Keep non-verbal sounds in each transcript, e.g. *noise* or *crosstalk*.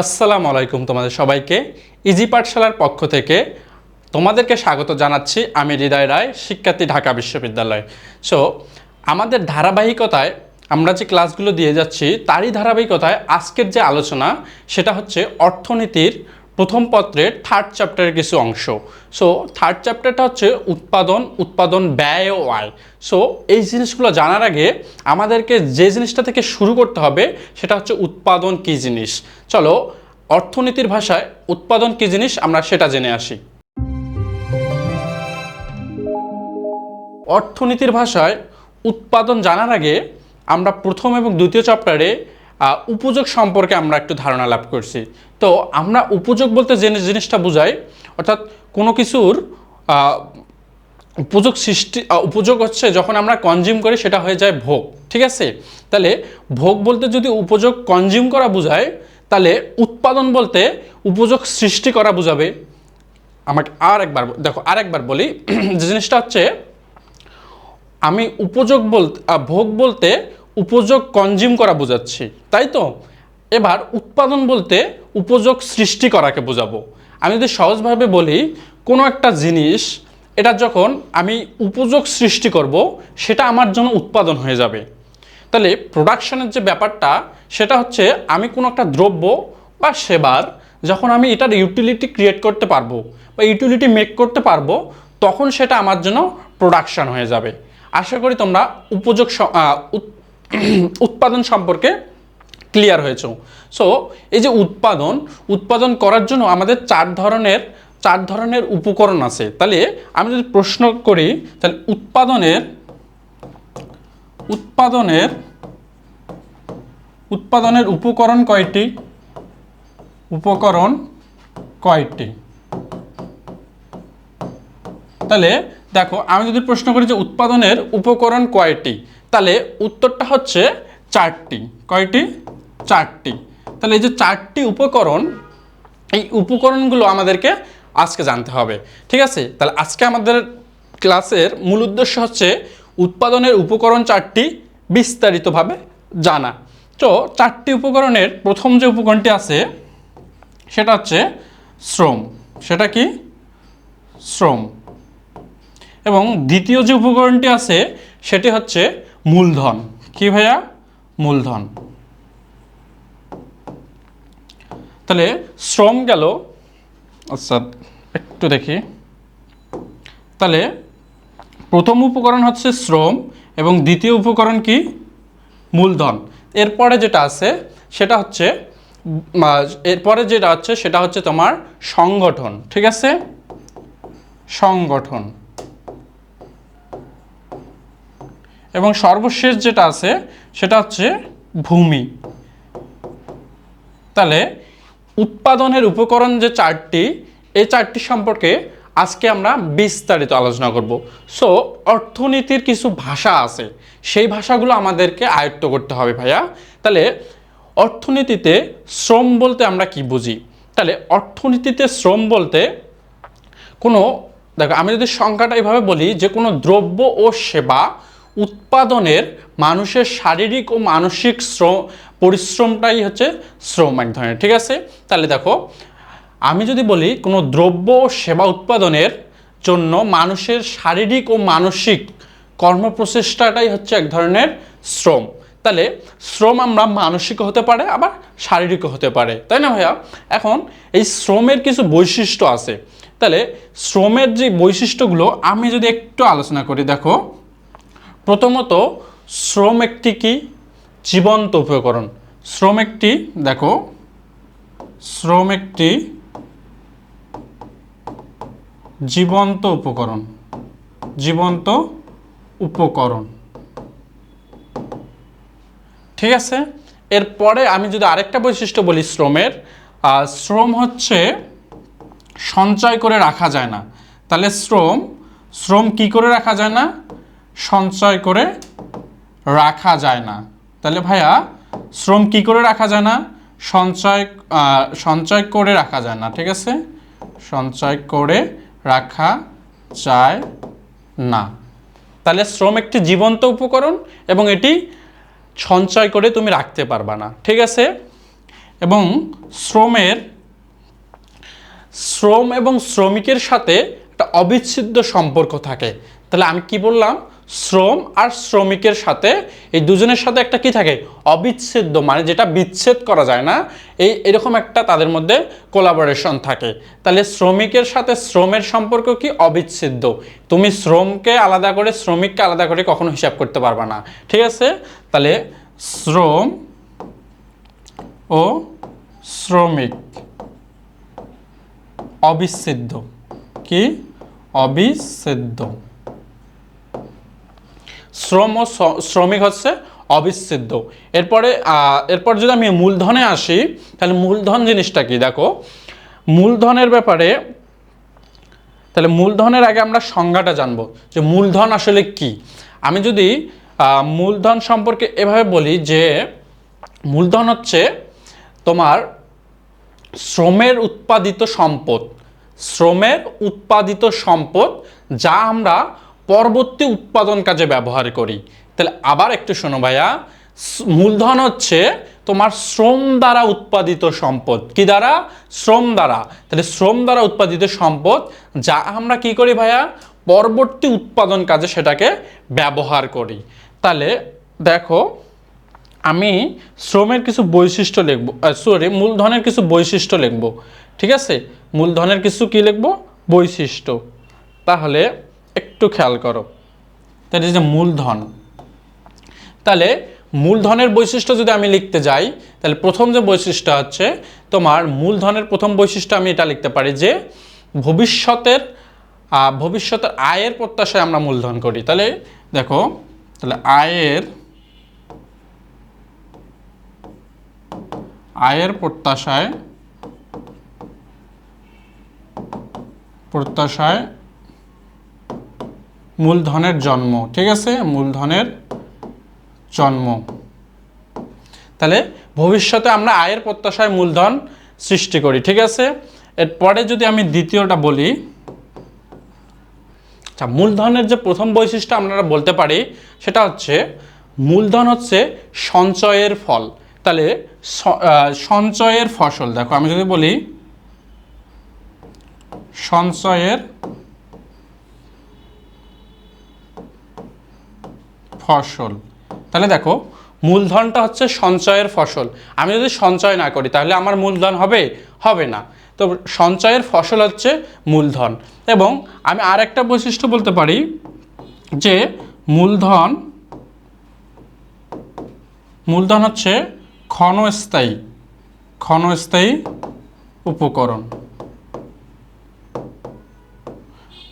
আসসালামু আলাইকুম তোমাদের সবাইকে। ইজি পাঠশালার পক্ষ থেকে তোমাদেরকে স্বাগত জানাচ্ছি আমি হৃদয় রায়, শিক্ষার্থী ঢাকা বিশ্ববিদ্যালয়। সো আমাদের ধারাবাহিকতায় আমরা যে ক্লাসগুলো দিয়ে যাচ্ছি, তারই ধারাবাহিকতায় আজকের যে আলোচনা, সেটা হচ্ছে অর্থনীতির প্রথম পত্রের থার্ড চ্যাপ্টারের কিছু অংশ। সো থার্ড চ্যাপ্টারটা হচ্ছে উৎপাদন উৎপাদন, ব্যয় ও আয়। সো এই জিনিসগুলো জানার আগে আমাদেরকে যে জিনিসটা থেকে শুরু করতে হবে, সেটা হচ্ছে উৎপাদন কী জিনিস? চলো, অর্থনীতির ভাষায় উৎপাদন কী জিনিস আমরা সেটা জেনে আসি। অর্থনীতির ভাষায় উৎপাদন জানার আগে আমরা প্রথম এবং দ্বিতীয় চ্যাপ্টারে উপযোগ সম্পর্কে আমরা একটু ধারণা লাভ করছি। তো আমরা উপযোগ বলতে যে জিনিসটা বোঝাই, অর্থাৎ কোনো কিছুর উপযোগ সৃষ্টি উপযোগ হচ্ছে যখন আমরা কনজিউম করি সেটা হয়ে যায় ভোগ, ঠিক আছে? তাহলে ভোগ বলতে যদি উপযোগ কনজিউম করা বোঝায়, তাহলে উৎপাদন বলতে উপযোগ সৃষ্টি করা বোঝাবে। আমাকে আর একবার দেখো, আর একবার বলি, *clears throat* যে জিনিসটা হচ্ছে, আমি উপযোগ বলতে ভোগ বলতে উপযোগ কনজিউম করা বোঝাচ্ছি, তাই তো? এবার উৎপাদন বলতে উপযোগ সৃষ্টি করাকে বোঝাবো। আমি যদি সহজভাবে বলি, কোনো একটা জিনিস, এটা যখন আমি উপযোগ সৃষ্টি করব, সেটা আমার জন্য উৎপাদন হয়ে যাবে। তাহলে প্রোডাকশনের যে ব্যাপারটা, সেটা হচ্ছে আমি কোনো একটা দ্রব্য বা সেবার যখন আমি এটার ইউটিলিটি ক্রিয়েট করতে পারব বা ইউটিলিটি মেক করতে পারব, তখন সেটা আমার জন্য প্রোডাকশন হয়ে যাবে। আশা করি তোমরা উপযোগ *clears throat* উৎপাদন সম্পর্কে ক্লিয়ার হয়েছ। সো এই যে উৎপাদন উৎপাদন করার জন্য আমাদের চার ধরনের চার ধরনের উপকরণ আছে। তাহলে আমি যদি প্রশ্ন করি, তাহলে উৎপাদনের উৎপাদনের উৎপাদনের উপকরণ কয়টি? উপকরণ কয়টি? তাহলে দেখো, আমি যদি প্রশ্ন করি যে উৎপাদনের উপকরণ কয়টি, তাহলে উত্তরটা হচ্ছে চারটি। কয়টি? চারটি। তাহলে এই যে চারটি উপকরণ, এই উপকরণগুলো আমাদেরকে আজকে জানতে হবে। ঠিক আছে? তাহলে আজকে আমাদের ক্লাসের মূল উদ্দেশ্য হচ্ছে উৎপাদনের উপকরণ চারটি বিস্তারিতভাবে জানা। তো চারটি উপকরণের প্রথম যে উপকরণটি আছে, সেটা হচ্ছে শ্রম। সেটা কি? শ্রম। এবং দ্বিতীয় যে উপকরণটি আছে, সেটি হচ্ছে মূলধন। কি ভাইয়া? মূলধন। তাহলে শ্রম গেল। আচ্ছা একটু দেখি। তাহলে প্রথম উপকরণ হচ্ছে শ্রম এবং দ্বিতীয় উপকরণ কি? মূলধন। এরপরে যেটা আছে, সেটা হচ্ছে এরপরে যেটা হচ্ছে সেটা হচ্ছে তোমার সংগঠন, ঠিক আছে? সংগঠন। এবং সর্বশেষ যেটা আছে, সেটা হচ্ছে ভূমি। তাহলে উৎপাদনের উপকরণ যে চারটি, এই চারটি সম্পর্কে আজকে আমরা বিস্তারিত আলোচনা করব। সো অর্থনীতির কিছু ভাষা আছে, সেই ভাষাগুলো আমাদেরকে আয়ত্ত করতে হবে ভাইয়া। তাহলে অর্থনীতিতে শ্রম বলতে আমরা কি বুঝি? তাহলে অর্থনীতিতে শ্রম বলতে কোনো, দেখো আমি যদি সংখ্যাটা এভাবে বলি, যে কোনো দ্রব্য ও সেবা উৎপাদনের মানুষের শারীরিক ও মানসিক শ্রম, পরিশ্রমটাই হচ্ছে শ্রম এক ধরনের ঠিক আছে? তাহলে দেখো, আমি যদি বলি কোনো দ্রব্য ও সেবা উৎপাদনের জন্য মানুষের শারীরিক ও মানসিক কর্মপ্রচেষ্টাটাই হচ্ছে এক ধরনের শ্রম। তাহলে শ্রম আমরা মানসিক হতে পারে, আবার শারীরিকও হতে পারে, তাই না ভাইয়া? এখন এই শ্রমের কিছু বৈশিষ্ট্য আছে। তাহলে শ্রমের যে বৈশিষ্ট্যগুলো আমি যদি একটু আলোচনা করি, দেখো প্রথমত শ্রম একটি কি? জীবন্ত উপকরণ। শ্রম একটি, দেখো, শ্রম একটি জীবন্ত উপকরণ। জীবন্ত উপকরণ। ঠিক আছে? এরপরে আমি যদি আরেকটা বৈশিষ্ট্য বলি শ্রমের শ্রম হচ্ছে সঞ্চয় করে রাখা যায় না। তাহলে শ্রম শ্রম কি করে রাখা যায় না? সঞ্চয় করে রাখা যায় না। তাহলে ভাইয়া, শ্রম কি করে রাখা যায় না? সঞ্চয় সঞ্চয় করে রাখা যায় না, ঠিক আছে? সঞ্চয় করে রাখা যায় না। তাহলে শ্রম একটি জীবন্ত উপকরণ এবং এটি সঞ্চয় করে তুমি রাখতে পারবা না, ঠিক আছে? এবং শ্রমের, শ্রম এবং শ্রমিকের সাথে একটা অবিচ্ছেদ্য সম্পর্ক থাকে। তাহলে আমি কি বললাম? শ্রম আর শ্রমিকের সাথে, এই দুজনের সাথে একটা কি থাকে? অবিচ্ছেদ্য মানে যেটা বিচ্ছেদ করা যায় না, এই এরকম একটা তাদের মধ্যে কোলাবোরেশন থাকে। তাহলে শ্রমিকের সাথে শ্রমের সম্পর্ক কি? অবিচ্ছেদ্য। তুমি শ্রমকে আলাদা করে, শ্রমিককে আলাদা করে কখনো হিসাব করতে পারবা না। ঠিক আছে? তাহলে শ্রম ও শ্রমিক। অবিচ্ছেদ্য। কি? অবিচ্ছেদ্য। শ্রম ও শ্রমিক হচ্ছে অবিচ্ছেদ্য। এরপরে এরপর যদি আমি মূলধনে আসি, তাহলে মূলধন জিনিসটা কি? দেখো, মূলধনের ব্যাপারে, তাহলে মূলধনের আগে আমরা সংজ্ঞাটা জানব যে মূলধন আসলে কি? আমি যদি মূলধন সম্পর্কে এভাবে বলি যে মূলধন হচ্ছে তোমার শ্রমের উৎপাদিত সম্পদ। শ্রমের উৎপাদিত সম্পদ যা আমরা পরবর্তী উৎপাদন কাজে ব্যবহার করি। তাহলে আবার একটু শোনো ভাইয়া। মূলধন হচ্ছে তোমার শ্রম দ্বারা উৎপাদিত সম্পদ। কি দ্বারা? শ্রম দ্বারা। তাহলে শ্রম দ্বারা উৎপাদিত সম্পদ, যা আমরা কি করি ভাইয়া? পরবর্তী উৎপাদন কাজে সেটাকে ব্যবহার করি। তাহলে দেখো, আমি শ্রমের কিছু বৈশিষ্ট্য লিখব সরি মূলধনের কিছু বৈশিষ্ট্য লিখব। ঠিক আছে? মূলধনের কিছু কি লিখব? বৈশিষ্ট্য। তাহলে একটু খেয়াল করো। তাহলে যে মূলধন। তাহলে মূলধনের বৈশিষ্ট্য যদি আমি লিখতে যাই, তাহলে প্রথম যে বৈশিষ্ট্য হচ্ছে তোমার মূলধনের প্রথম বৈশিষ্ট্য আমি এটা লিখতে পারি যে, ভবিষ্যতের ভবিষ্যতের আয়ের প্রত্যাশায় আমরা মূলধন করি। তাহলে দেখো, তাহলে আয়ের আয়ের প্রত্যাশায় প্রত্যাশায় মূলধনের জন্ম, ঠিক আছে? মূলধনের জন্ম। তাহলে ভবিষ্যতে আমরা আয়ের প্রত্যাশায় মূলধন সৃষ্টি করি, ঠিক আছে? এরপরে যদি আমি দ্বিতীয়টা বলি আচ্ছা মূলধনের যে প্রথম বৈশিষ্ট্য আমরা বলতে পারি, সেটা হচ্ছে মূলধন হচ্ছে সঞ্চয়ের ফল। তাহলে সঞ্চয়ের ফসল, দেখো আমি যদি বলি, সঞ্চয়ের ফসল। তাহলে দেখো, মূলধনটা হচ্ছে সঞ্চয়ের ফসল। আমি যদি সঞ্চয় না করি, তাহলে আমার মূলধন হবে? হবে না। তো সঞ্চয়ের ফসল হচ্ছে মূলধন। এবং আমি আর একটা বৈশিষ্ট্য বলতে পারি যে, মূলধন মূলধন হচ্ছে ক্ষণস্থায়ী ক্ষণস্থায়ী উপকরণ।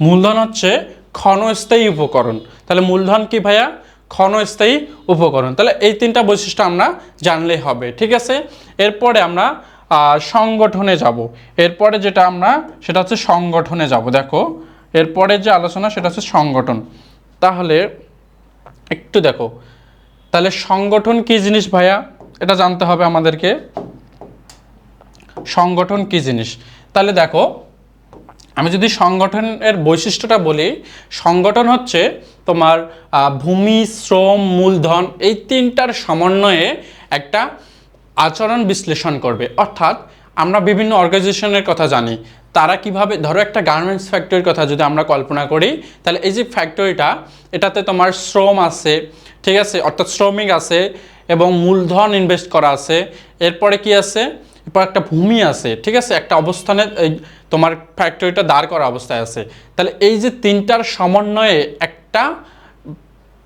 মূলধন হচ্ছে ক্ষণস্থায়ী উপকরণ। তাহলে মূলধন কি ভাইয়া? ক্ষণস্থায়ী উপকরণ। তাহলে এই তিনটা বৈশিষ্ট্য আমরা জানলেই হবে, ঠিক আছে? এরপরে আমরা সংগঠনে যাব। এরপরে যেটা আমরা, সেটা হচ্ছে সংগঠনে যাব, দেখো। এরপরে যে আলোচনা, সেটা হচ্ছে সংগঠন। তাহলে একটু দেখো। তাহলে সংগঠন কি জিনিস ভাইয়া? এটা জানতে হবে আমাদেরকে। সংগঠন কি জিনিস? তাহলে দেখো, আমি যদি সংগঠনের বৈশিষ্ট্যটা বলি, সংগঠন হচ্ছে তোমার ভূমি, শ্রম, মূলধন এই তিনটার সমন্বয়ে একটা আচরণ বিশ্লেষণ করবে। অর্থাৎ আমরা বিভিন্ন অর্গানাইজেশনের কথা জানি। তারা কীভাবে, ধরো একটা গার্মেন্টস ফ্যাক্টরির কথা যদি আমরা কল্পনা করি, তাহলে এই যে ফ্যাক্টরিটা, এটাতে তোমার শ্রম আছে, ঠিক আছে? অর্থাৎ শ্রমিক আছে এবং মূলধন ইনভেস্ট করা আছে। এরপরে কি আছে? এরপর একটা ভূমি আছে, ঠিক আছে? একটা অবস্থানে তোমার ফ্যাক্টরিটা দাঁড় করা অবস্থায় আছে। তাহলে এই যে তিনটার সমন্বয়ে একটা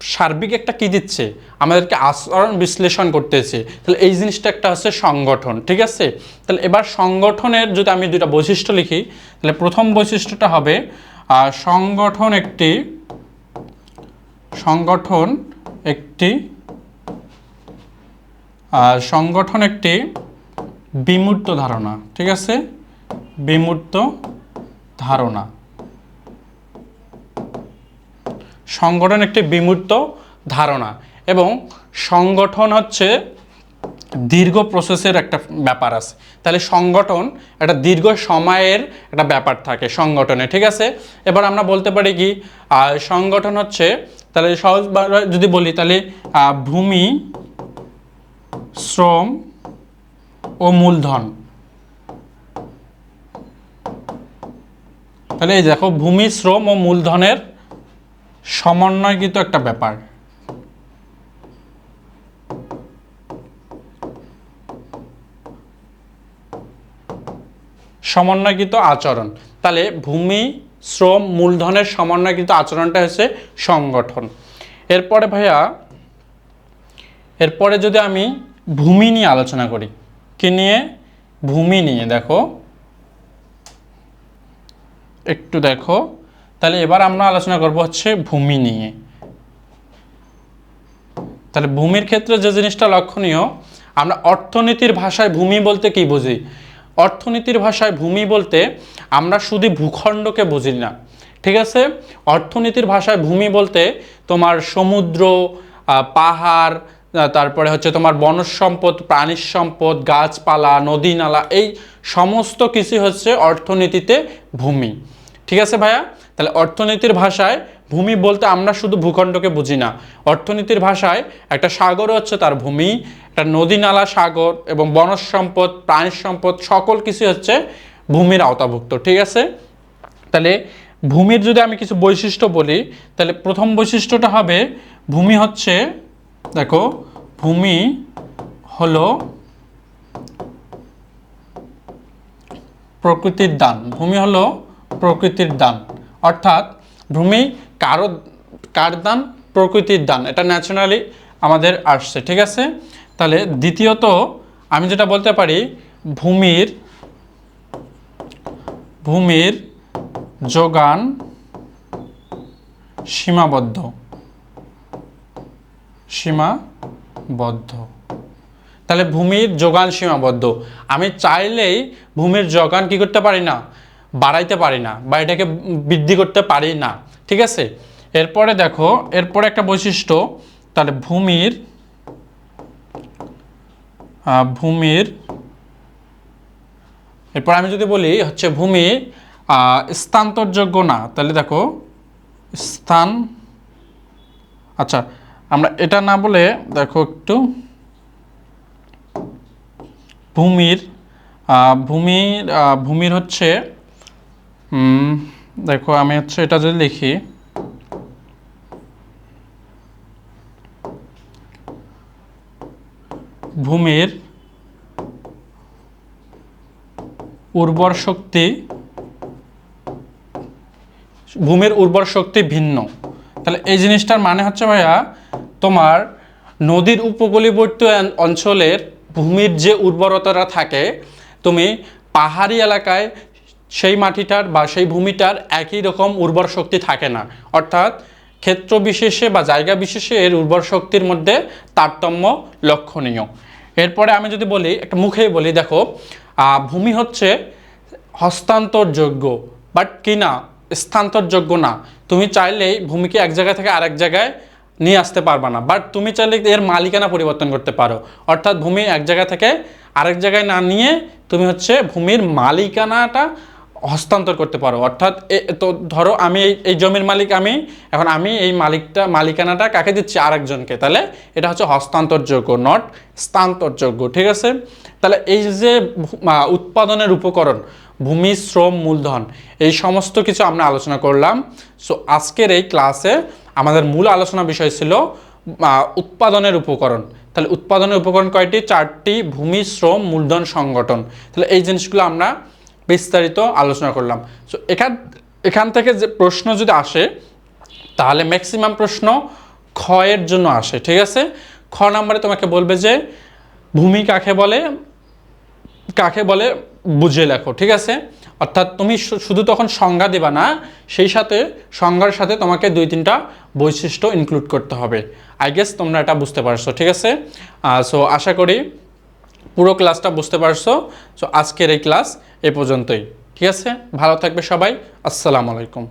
সার্বিক একটা কি দিচ্ছে? আমাদেরকে আচরণ বিশ্লেষণ করতেছে। তাহলে এই জিনিসটা একটা হচ্ছে সংগঠন, ঠিক আছে? তাহলে এবার সংগঠনের যদি আমি দুটা বৈশিষ্ট্য লিখি, তাহলে প্রথম বৈশিষ্ট্যটা হবে সংগঠন একটি সংগঠন একটি সংগঠন একটি বিমূর্ত ধারণা, ঠিক আছে? বিমূর্ত ধারণা। সংগঠন একটি বিমূর্ত ধারণা এবং সংগঠন হচ্ছে দীর্ঘ প্রসেসের একটা ব্যাপার আছে। তাহলে সংগঠন একটা দীর্ঘ সময়ের একটা ব্যাপার থাকে সংগঠনে, ঠিক আছে? এবার আমরা বলতে পারি কি সংগঠন হচ্ছে, তাহলে সহজ যদি বলি, তাহলে ভূমি, শ্রম ও মূলধন। তাহলে এই দেখো, ভূমি, শ্রম ও মূলধনের সমন্বয়কৃত একটা ব্যাপার। সমন্বয়কৃত আচরণ। তাহলে ভূমি, শ্রম, মূলধনের সমন্বয়কৃত আচরণটা হচ্ছে সংগঠন। এরপরে ভাইয়া, এরপরে যদি আমি ভূমি নিয়ে আলোচনা করি, কি নিয়ে? ভূমি নিয়ে, দেখো। একটু দেখো। তাহলে এবার আমরা আলোচনা করব হচ্ছে ভূমি নিয়ে। তাহলে ভূমির ক্ষেত্রে যে জিনিসটা লক্ষণীয়, আমরা অর্থনীতির ভাষায় ভূমি বলতে কি বুঝি? অর্থনীতির ভাষায় ভূমি বলতে আমরা শুধু ভূখণ্ডকে বুঝি না, ঠিক আছে? অর্থনীতির ভাষায় ভূমি বলতে তোমার সমুদ্র পাহাড় তারপরে হচ্ছে তোমার বনজ সম্পদ প্রাণীর সম্পদ, গাছপালা, নদী, নালা, এই সমস্ত কিছু হচ্ছে অর্থনীতিতে ভূমি, ঠিক আছে ভাইয়া? তাহলে অর্থনীতির ভাষায় ভূমি বলতে আমরা শুধু ভূখণ্ডকে বুঝি না। অর্থনীতির ভাষায় একটা সাগর হচ্ছে তার ভূমি, একটা নদী নালা, সাগর এবং বনজ সম্পদ, প্রাণী সম্পদ, সকল কিছু হচ্ছে ভূমির আওতাভুক্ত, ঠিক আছে? তাহলে ভূমির যদি আমি কিছু বৈশিষ্ট্য বলি, তাহলে প্রথম বৈশিষ্ট্যটা হবে ভূমি হচ্ছে, দেখো, ভূমি হলো প্রকৃতির দান। ভূমি হলো প্রকৃতির দান। অর্থাৎ ভূমি, কারও, কার দান? প্রকৃতির দান। এটা ন্যাচারালি আমাদের আসছে, ঠিক আছে? তাহলে দ্বিতীয়ত আমি যেটা বলতে পারি, ভূমির ভূমির যোগান সীমাবদ্ধ। সীমাবদ্ধ। তাহলে ভূমির যোগান সীমাবদ্ধ। আমি চাইলেই ভূমির যোগান কি করতে পারি না? বাড়াইতে পারি না বা এটাকে বৃদ্ধি করতে পারি না। ঠিক আছে? এরপরে দেখো এরপরে একটা বৈশিষ্ট্য তাহলে ভূমির ভূমির এরপর আমি যদি বলি হচ্ছে ভূমি আহ, স্থানান্তরযোগ্য না তাহলে দেখো স্থান আচ্ছা আমরা এটা না বলে দেখো একটু ভূমির ভূমির ভূমির হচ্ছে উম, দেখো আমি হচ্ছে এটা যদি লিখি ভূমির উর্বর শক্তি ভূমির উর্বর শক্তি ভিন্ন। তাহলে এই জিনিসটার মানে হচ্ছে ভাইয়া তোমার নদীর উপকূলীবর্তী অঞ্চলের ভূমির যে উর্বরতাটা থাকে তুমি পাহাড়ি এলাকায় সেই মাটিটার বা সেই ভূমিটার একই রকম উর্বর শক্তি থাকে না। অর্থাৎ ক্ষেত্র বিশেষে বা জায়গা বিশেষে এর উর্বর শক্তির মধ্যে তারতম্য লক্ষণীয়। এরপরে আমি যদি বলি, একটা মুখেই বলি, দেখো ভূমি হচ্ছে হস্তান্তরযোগ্য বাট কি না স্থানান্তরযোগ্য না। তুমি চাইলেই ভূমিকে এক জায়গা থেকে আরেক জায়গায় নিয়ে আসতে পারবা না বাট তুমি চাইলে এর মালিকানা পরিবর্তন করতে পারো। অর্থাৎ ভূমি এক জায়গা থেকে আরেক জায়গায় না নিয়ে তুমি হচ্ছে ভূমির মালিকানাটা হস্তান্তর করতে পারো। অর্থাৎ তো ধরো আমি এই এই জমির মালিক আমি, এখন আমি এই মালিকটা, মালিকানাটা কাকে দিচ্ছি? আরেকজনকে। তাহলে এটা হচ্ছে হস্তান্তরযোগ্য নট স্থান্তরযোগ্য, ঠিক আছে? তাহলে এই যে উৎপাদনের উপকরণ, ভূমি, শ্রম, মূলধন, এই সমস্ত কিছু আমরা আলোচনা করলাম। সো আজকের এই ক্লাসে আমাদের মূল আলোচনা বিষয় ছিল উৎপাদনের উপকরণ। তাহলে উৎপাদনের উপকরণ কয়টি? চারটি, ভূমি, শ্রম, মূলধন সংগঠন। তাহলে এই জিনিসগুলো আমরা বিস্তারিত আলোচনা করলাম। সো এখান এখান থেকে যে প্রশ্ন যদি আসে, তাহলে ম্যাক্সিমাম প্রশ্ন ক্ষয়ের জন্য আসে, ঠিক আছে? খ নাম্বারে তোমাকে বলবে যে, ভূমি কাকে বলে? কাকে বলে? বুঝে লেখো, ঠিক আছে? অর্থাৎ তুমি শুধু তখন সংজ্ঞা দেবা না, সেই সাথে, সংজ্ঞার সাথে তোমাকে দুই, তিনটা বৈশিষ্ট্য ইনক্লুড করতে হবে। আই গেস তোমরা এটা বুঝতে পারছ, ঠিক আছে? সো আশা করি পুরো ক্লাসটা বুঝতে পারছ? সো আজকের এই ক্লাস এ পর্যন্তই। ঠিক আছে? ভালো থাকবে সবাই। আসসালামু আলাইকুম।